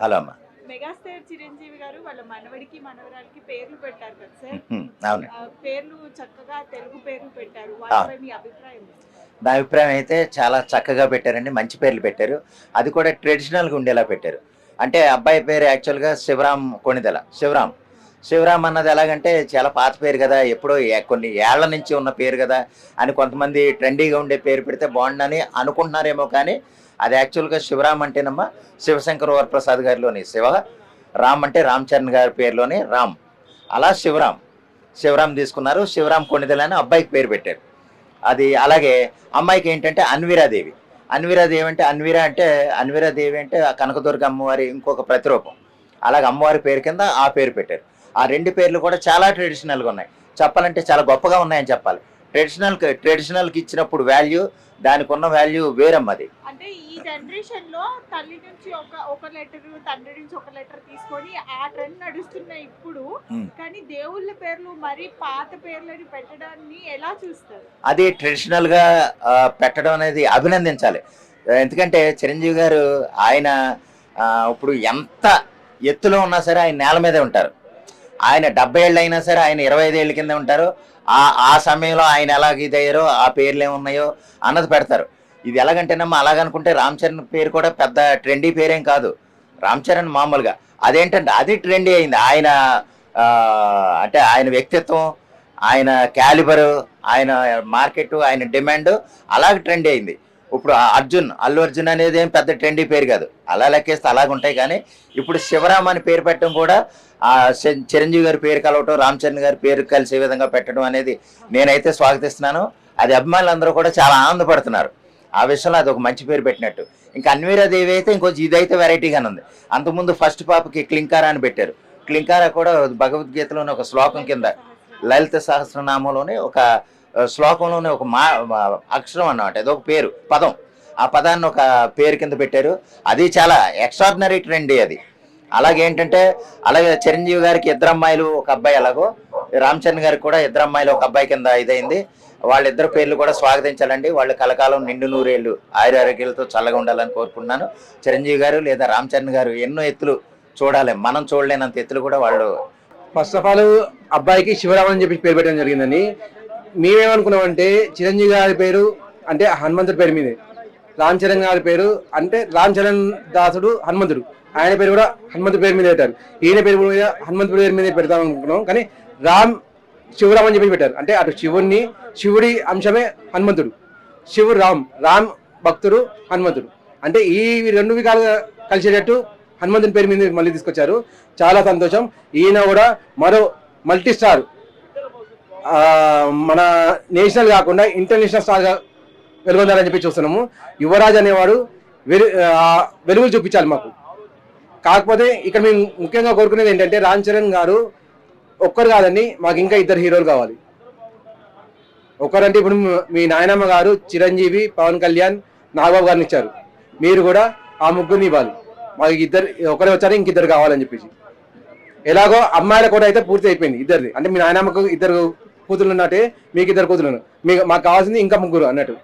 Hello అమ్మ megastar Chiranjeevi గారు వాళ్ళ మనవడికి మనవరాలకి పేర్లు పెట్టారు కదా సార్. పేర్లు చక్కగా తెలుగు పేర్లు పెట్టారు. మీ అభిప్రాయం? నా అభిప్రాయం అయితే చాలా చక్కగా పెట్టారండి మంచి పేర్లు పెట్టారు. అది కూడా ట్రెడిషనల్గా ఉండేలా పెట్టారు. అంటే అబ్బాయి పేరు యాక్చువల్గా శివరాం కొణిదెల శివరాం శివరాం అన్నది ఎలాగంటే చాలా పాత పేరు కదా ఎప్పుడో కొన్ని ఏళ్ళ నుంచి ఉన్న పేరు కదా అని కొంతమంది ట్రెండీగా ఉండే పేరు పెడితే బాగుండని అనుకుంటున్నారేమో కానీ అది యాక్చువల్గా శివరాం అంటేనమ్మా శివశంకర్ వరప్రసాద్ గారిలోని శివ రామ్ అంటే రామ్ చరణ్ గారి పేరులోని రామ్. అలా శివరామ్ శివరామ్ తీసుకున్నారు శివరామ్ కొణిదెల అని అబ్బాయికి పేరు పెట్టారు. అది అలాగే అమ్మాయికి ఏంటంటే అన్వీరాదేవి. అన్వీరాదేవి అంటే అన్వీరా అంటే అన్వీరాదేవి అంటే ఆ కనకదుర్గ అమ్మవారి ఇంకొక ప్రతిరూపం. అలాగే అమ్మవారి పేరు కింద ఆ పేరు పెట్టారు. ఆ రెండు పేర్లు కూడా చాలా ట్రెడిషనల్గా ఉన్నాయి. చెప్పాలంటే చాలా గొప్పగా ఉన్నాయని చెప్పాలి. ట్రెడిషనల్ ట్రెడిషనల్కి ఇచ్చినప్పుడు వాల్యూ దానికి ఉన్న వాల్యూ వేరమ్మది అంటే ఈ జనరేషన్లో తల్లి నుంచి ఒక ఒక లెటర్ తండ్రి నుంచి ఒక లెటర్ తీసుకొని ఆ ట్రెండ్ నడుస్తున్న ఇప్పుడు. కానీ దేవుళ్ళ పేర్లు మరి పాత పేర్లని పెట్టడాన్ని ఎలా చూస్తారు? అది ట్రెడిషనల్గా ఆ, పెట్టడం అనేది అభినందించాలి. ఎందుకంటే చిరంజీవి గారు ఆయన ఇప్పుడు ఎంత ఎత్తులో ఉన్నా సరే ఆయన నేల మీదే ఉంటారు. ఆయన డెబ్బై ఏళ్ళు అయినా సరే ఆయన ఇరవై ఐదు ఏళ్ళ కింద ఉంటారు. ఆ ఆ సమయంలో ఆయన ఎలా ఇదయ్యారో ఆ పేర్లు ఏమున్నాయో అన్నది పెడతారు. ఇది ఎలాగంటేనమ్మా అలాగనుకుంటే రామ్ చరణ్ పేరు కూడా పెద్ద ట్రెండీ పేరేం కాదు. రామ్ చరణ్ మామూలుగా. అదేంటంటే అది ట్రెండీ అయింది. ఆయన అంటే ఆయన వ్యక్తిత్వం ఆయన క్యాలిబరు ఆయన మార్కెట్ ఆయన డిమాండ్ అలాగే ట్రెండ్ అయింది. ఇప్పుడు అర్జున్ అల్లు అర్జున్ అనేది ఏం పెద్ద ట్రెండీ పేరు కాదు. అలా లెక్కేస్తే అలాగుంటాయి కానీ ఇప్పుడు శివరామ్ అని పేరు పెట్టడం కూడా ఆ చి- చిరంజీవి గారి పేరు కలవటం రామ్ చరణ్ గారి పేరు కలిసే విధంగా పెట్టడం అనేది నేనైతే స్వాగతిస్తున్నాను. అది అభిమానులందరూ కూడా చాలా ఆనందపడుతున్నారు. ఆ విషయంలో అది ఒక మంచి పేరు పెట్టినట్టు. ఇంకా అన్వీరాదేవి అయితే ఇంకొంచెం ఇదైతే వెరైటీగానే ఉంది. అంతకుముందు ఫస్ట్ పాపకి క్లింకారా అని పెట్టారు. క్లింకారా కూడా భగవద్గీతలోని ఒక శ్లోకం కింద లలిత సహస్రనామంలోనే ఒక శ్లోకంలోనే ఒక మా అక్షరం అన్నమాట ఏదో ఒక పేరు పదం. ఆ పదాన్ని ఒక పేరు కింద పెట్టారు. అది చాలా ఎక్స్ట్రాడినరీ ట్రెండ్ అది. అలాగే ఏంటంటే అలాగే చిరంజీవి గారికి ఇద్దరు అమ్మాయిలు ఒక అబ్బాయి అలాగో రామ్ చరణ్ గారికి కూడా ఇద్దరు అమ్మాయిలు ఒక అబ్బాయి కింద ఇదైంది. వాళ్ళిద్దరు పేర్లు కూడా స్వాగతించాలండి. వాళ్ళు కలకాలం నిండు నూరేళ్ళు ఆయురారోగ్యాలతో చల్లగా ఉండాలని కోరుకున్నాను చిరంజీవి గారు లేదా రామ్ చరణ్ గారు ఎన్నో ఎత్తులు చూడాలి. మనం చూడలేనంత ఎత్తులు కూడా వాళ్ళు ఫస్ట్ ఆఫ్ ఆల్ అబ్బాయికి శివరామ్ అని చెప్పి పేరు పెట్టడం జరిగిందని మేమేమనుకున్నామంటే చిరంజీవి గారి పేరు అంటే హనుమంతుడి పేరు మీదే. రామ్ చరణ్ గారి పేరు అంటే రామ్ చరణ్ దాసుడు హనుమంతుడు. ఆయన పేరు కూడా హనుమంతుడి పేరు మీద పెట్టారు. ఈయన పేరు మీద హనుమంతుడి పేరు మీద పెడతాం అనుకున్నాం. కానీ రామ్ శివరామ్ అని చెప్పి పెట్టారు. అంటే అటు శివుణ్ణి శివుడి అంశమే హనుమంతుడు. శివుడు రామ్ రామ్ భక్తుడు హనుమంతుడు. అంటే ఈ రెండు విధాలుగా కలిసేటట్టు హనుమంతుని పేరు మీద మళ్ళీ తీసుకొచ్చారు. చాలా సంతోషం. ఈయన కూడా మరో మల్టీ స్టార్ మన నేషనల్ కాకుండా ఇంటర్నేషనల్ స్టార్ వెలుగొందాలని చెప్పి చూస్తున్నాము. యువరాజ్ అనేవాడు వెలు వెలుగులు చూపించాలి మాకు. కాకపోతే ఇక్కడ మేము ముఖ్యంగా కోరుకునేది ఏంటంటే రామ్ చరణ్ గారు ఒక్కరు కాదండి మాకు ఇంకా ఇద్దరు హీరోలు కావాలి. ఒక్కరంటే ఇప్పుడు మీ నాయనమ్మ గారు చిరంజీవి పవన్ కళ్యాణ్ నాగబాబు గారిని ఇచ్చారు. మీరు కూడా ఆ ముగ్గురిని ఇవ్వాలి. మాకు ఇద్దరు ఒకరే వచ్చారు ఇంకిద్దరు కావాలని చెప్పేసి. ఎలాగో అమ్మాయిల కూడా అయితే పూర్తి అయిపోయింది ఇద్దరిది. అంటే మీ నాయనమ్మకు ఇద్దరు కూతురు ఉన్నట్టే మీకు ఇద్దరు కూతురు మీకు మాకు కావాల్సింది ఇంకా ముగ్గురు అన్నట్టు.